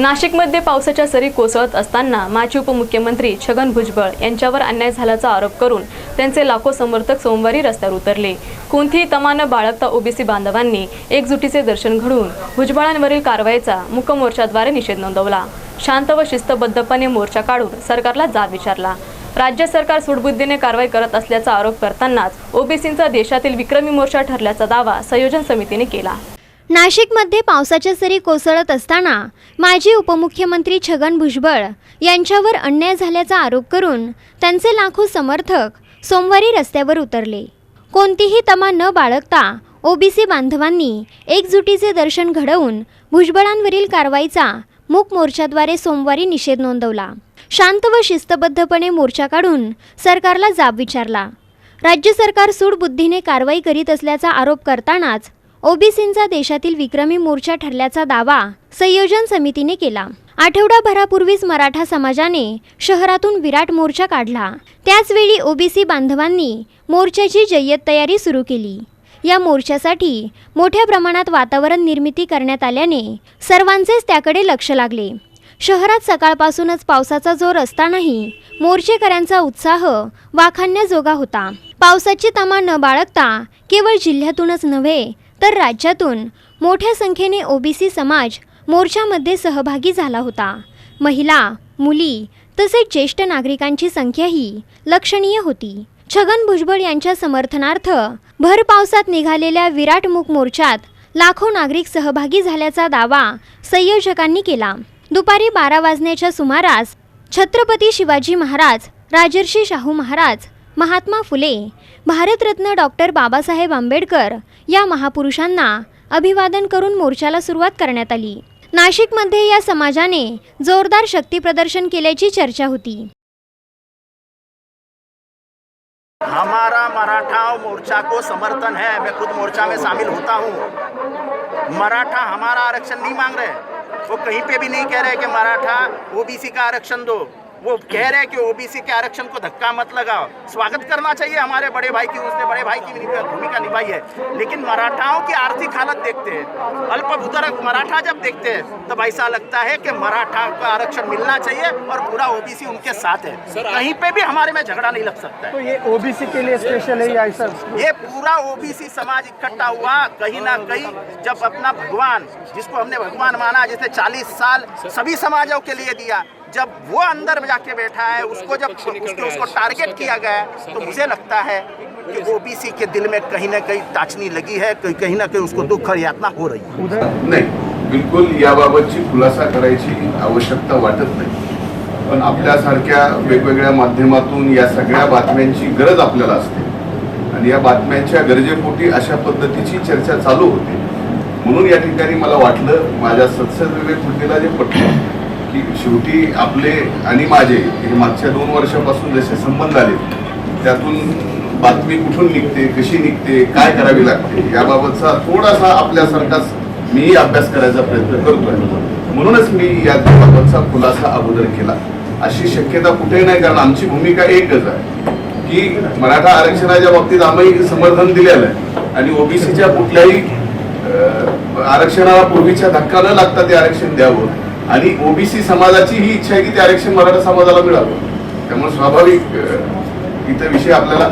नाशिकमध्ये पावसाच्या सरी कोसळत असताना माजी उपमुख्यमंत्री छगन भुजबळ यांच्यावर अन्याय झाल्याचा आरोप करून त्यांचे लाखो समर्थक सोमवारी रस्त्यावर उतरले. कोणतीही तमानं बाळगता ओबीसी बांधवांनी एकजुटीचे दर्शन घडवून भुजबळांवरील कारवाईचा मुकमोर्चाद्वारे निषेध नोंदवला. शांत व शिस्तबद्धपणे मोर्चा काढून सरकारला जाब विचारला. राज्य सरकार सुडबुद्धीने कारवाई करत असल्याचा आरोप करतानाच ओबीसींचा देशातील विक्रमी मोर्चा ठरल्याचा दावा संयोजन समितीने केला. नाशिकमध्ये पावसाच्या सरी कोसळत असताना माजी उपमुख्यमंत्री छगन भुजबळ यांच्यावर अन्याय झाल्याचा आरोप करून त्यांचे लाखो समर्थक सोमवारी रस्त्यावर उतरले. कोणतीही तमा न बाळगता ओबीसी बांधवांनी एकजुटीचे दर्शन घडवून भुजबळांवरील कारवाईचा मूक मोर्चाद्वारे सोमवारी निषेध नोंदवला. शांत व शिस्तबद्धपणे मोर्चा काढून सरकारला जाब विचारला. राज्य सरकार सूडबुद्धीने कारवाई करीत असल्याचा आरोप करतानाच ओबीसींचा देशातील विक्रमी मोर्चा ठरल्याचा दावा संयोजन समितीने केला. आठवडाभरापूर्वीच मराठा समाजाने शहरातून विराट मोर्चा काढला. त्याचवेळी ओबीसी बांधवांनी मोर्चाची जय्यत तयारी सुरू केली. या मोर्चासाठी मोठ्या प्रमाणात वातावरण निर्मिती करण्यात आल्याने सर्वांचेच त्याकडे लक्ष लागले. शहरात सकाळपासूनच पावसाचा जोर असतानाही मोर्चेकऱ्यांचा उत्साह वाखाणण्याजोगा होता. पावसाची तमा न बाळगता केवळ जिल्ह्यातूनच नव्हे तर राज्यातून मोठ्या संख्येने ओबीसी समाज मोर्चामध्ये सहभागी झाला होता. महिला मुली तसेच ज्येष्ठ नागरिकांची संख्याही लक्षणीय होती. छगन भुजबळ यांच्या समर्थनार्थ भर पावसात निघालेल्या विराटमुख मोर्चात लाखो नागरिक सहभागी झाल्याचा दावा संयोजकांनी केला. दुपारी बारा वाजण्याच्या सुमारास छत्रपती शिवाजी महाराज राजर्षी शाहू महाराज महात्मा फुले भारतरत्न डॉक्टर बाबासाहेब आंबेडकर या महापुरुषांना अभिवादन करून मोर्चाला सुरुवात करण्यात आली. नाशिकमध्ये या समाजाने जोरदार शक्तीप्रदर्शन केल्याची चर्चा होती. हमारा मराठा मोर्चा को समर्थन है। मैं खुद मोर्चा में शामिल होता हूँ। मराठा हमारा आरक्षण नहीं मांग रहे। वो कहीं पे भी नहीं कह रहे कि मराठा ओबीसी का आरक्षण दो। वो कह रहे हैं कि ओबीसी के आरक्षण को धक्का मत लगाओ। स्वागत करना चाहिए हमारे बड़े भाई की उसने बड़े भाई की भूमिका निभाई है। लेकिन मराठाओं की आर्थिक हालत देखते हैं। अल्पभूधर मराठा जब देखते हैं तब ऐसा लगता है कि मराठा का आरक्षण मिलना चाहिए और पूरा ओबीसी उनके साथ है। कहीं पे भी हमारे में झगड़ा नहीं लग सकता है। तो ये ओबीसी के लिए स्पेशल है या ऐसा? ये पूरा ओबीसी समाज इकट्ठा हुआ कहीं ना कहीं जब अपना भगवान जिसको हमने भगवान माना जिसने 40 साल सभी समाजों के लिए दिया जब वो अंदर जाके बैठा है उसको जब उसको, उसको टारगेट किया गया है, तो मुझे लगता है कि ओबीसी के दिल में कहीं ना कहीं टाचनी लगी है कहीं कहीं ना कहीं उसको दुख और यातना हो रही है। नाही बिलकुल याबाबतची खुलासा करायची आवश्यकता वाटत नाही. पण आपल्यासारख्या वेगवेगळ्या माध्यमातून या सगळ्या बातम्यांची गरज आपल्याला असते. आणि या बातम्यांच्या गरजेपोटी अशा पद्धतीची चर्चा चालू होते. म्हणून या ठिकाणी मला वाटलं माझ्या सत्सद विवेक बुद्धीला जे पटलं की शेवटी आपले आणि माझे हे मागच्या दोन वर्षापासून जसे संबंध आले त्यातून बातमी कुठून निघते कशी निघते काय करावी लागते याबाबतचा थोडासा आपल्यासारखाच मीही अभ्यास करायचा प्रयत्न करतोय. म्हणूनच मी याबाबतचा खुलासा अगोदर केला. अशी शक्यता कुठेही नाही कारण आमची भूमिका एकच आहे की मराठा आरक्षणाच्या बाबतीत आम्ही समर्थन दिलेलं आहे. आणि ओबीसीच्या कुठल्याही आरक्षणाला पूर्वीच्या धक्का न लागता ते आरक्षण द्यावं. आणि ओबीसी समाजाची ही इच्छा आहे की ते आरक्षण मराठा समाजाला मिळावं. त्यामुळे स्वाभाविक इथं विषय आपल्याला